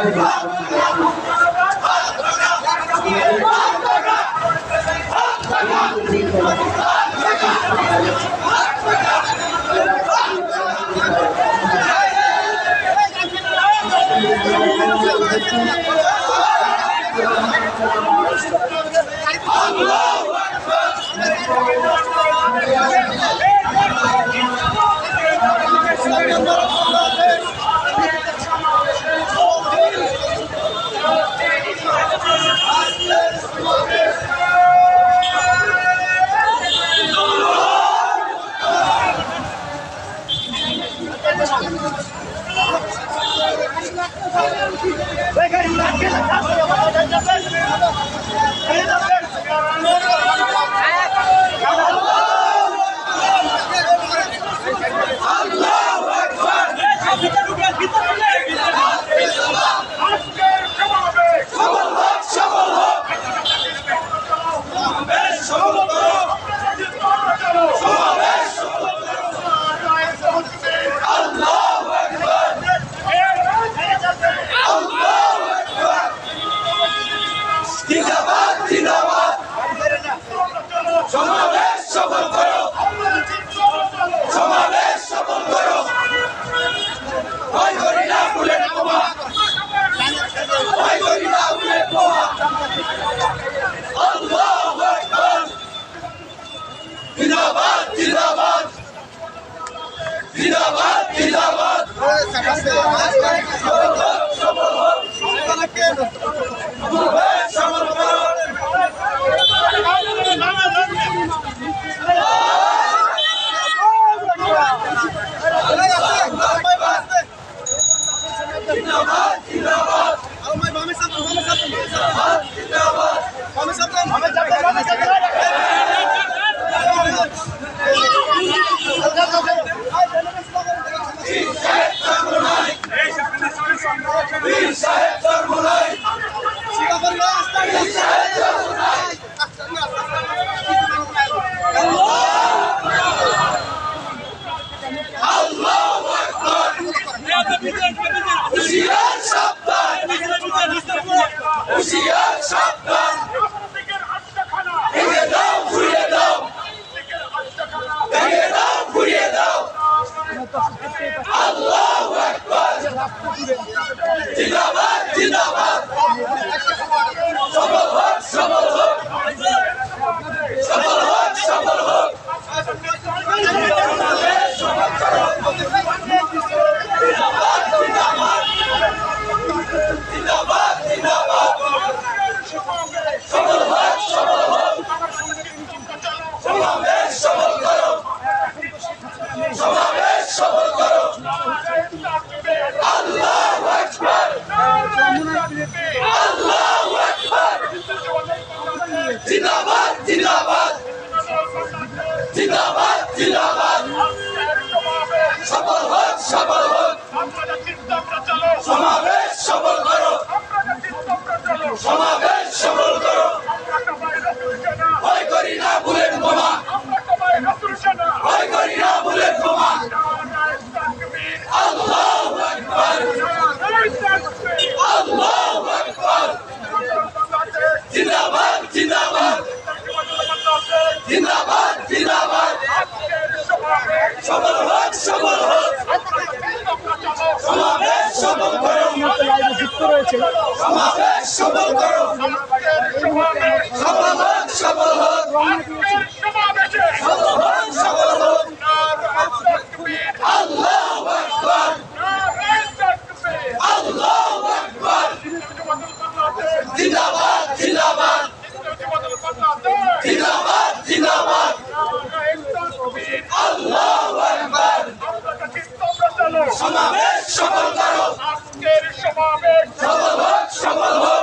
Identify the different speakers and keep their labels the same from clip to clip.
Speaker 1: আজকের
Speaker 2: বীর সাহেব চরমুনাই আল্লাহু আকবার হুশিয়ার সাবধান হুশিয়ার সাবধান ভেঙে দাও ঘুরিয়ে দাও ভেঙে দাও ঘুরিয়ে দাও আল্লাহু আকবার জিন্দাবাদ জিন্দাবাদ সফল হোক সফল হোক সফল হোক সফল হোক জিন্দাবাদ জিন্দাবাদ সফল হোক সফল হোক সমাবেশ সফল করো সমাবেশ সফল করো আল্লাহু আকবার আল্লাহু আকবার জিন্দাবাদ জিন্দাবাদ জিন্দাবাদ জিন্দাবাদ সফল হোক সফল হোক সমাবেশ সফল করো সমাবেশ সফল করো ভয় করি না বুলেট বোমা ভয় করি না বুলেট বোমা আল্লাহু আকবার আল্লাহু আকবার জিন্দাবাদ জিন্দাবাদ জিন্দাবাদ জিন্দাবাদ। জিন্দাবাদ। জিন্দাবাদ আল্লাহু আকবার সমাবেশ সফল করো।
Speaker 1: আজকের সমাবেশ।
Speaker 2: সফল হোক সফল হোক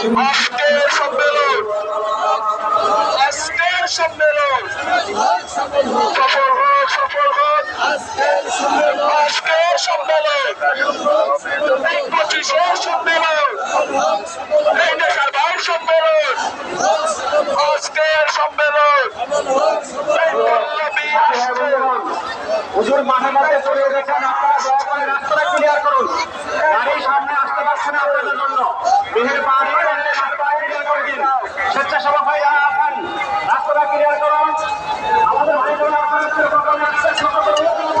Speaker 1: আজকের সম্মেলন আজকের সম্মেলন। সফল হোক সফল হোক। আজকের সম্মেলন, এই পঁচিশের সম্মেলন, এই দেশের ভাই সম্মেলন। আজকের সম্মেলন
Speaker 3: হুজুর করে রাস্তাটা ক্লিয়ার করুন। গাড়ি সামনে আসতে জন্য। বিহের পানি করলে রাস্তা ক্লিয়ার করে দিন স্বেচ্ছাসেবক ভাই যারা আছেন রাস্তাটা ক্লিয়ার করুন আমাদের ভাই বোন আপনারা সেরকম রাস্তা সকল আপনারা রাস্তাটা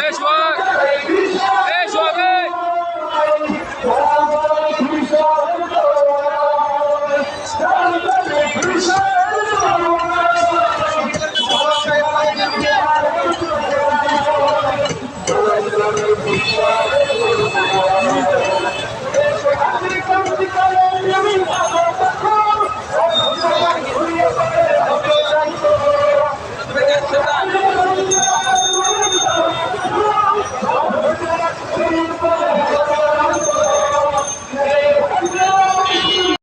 Speaker 2: এই সোহাগ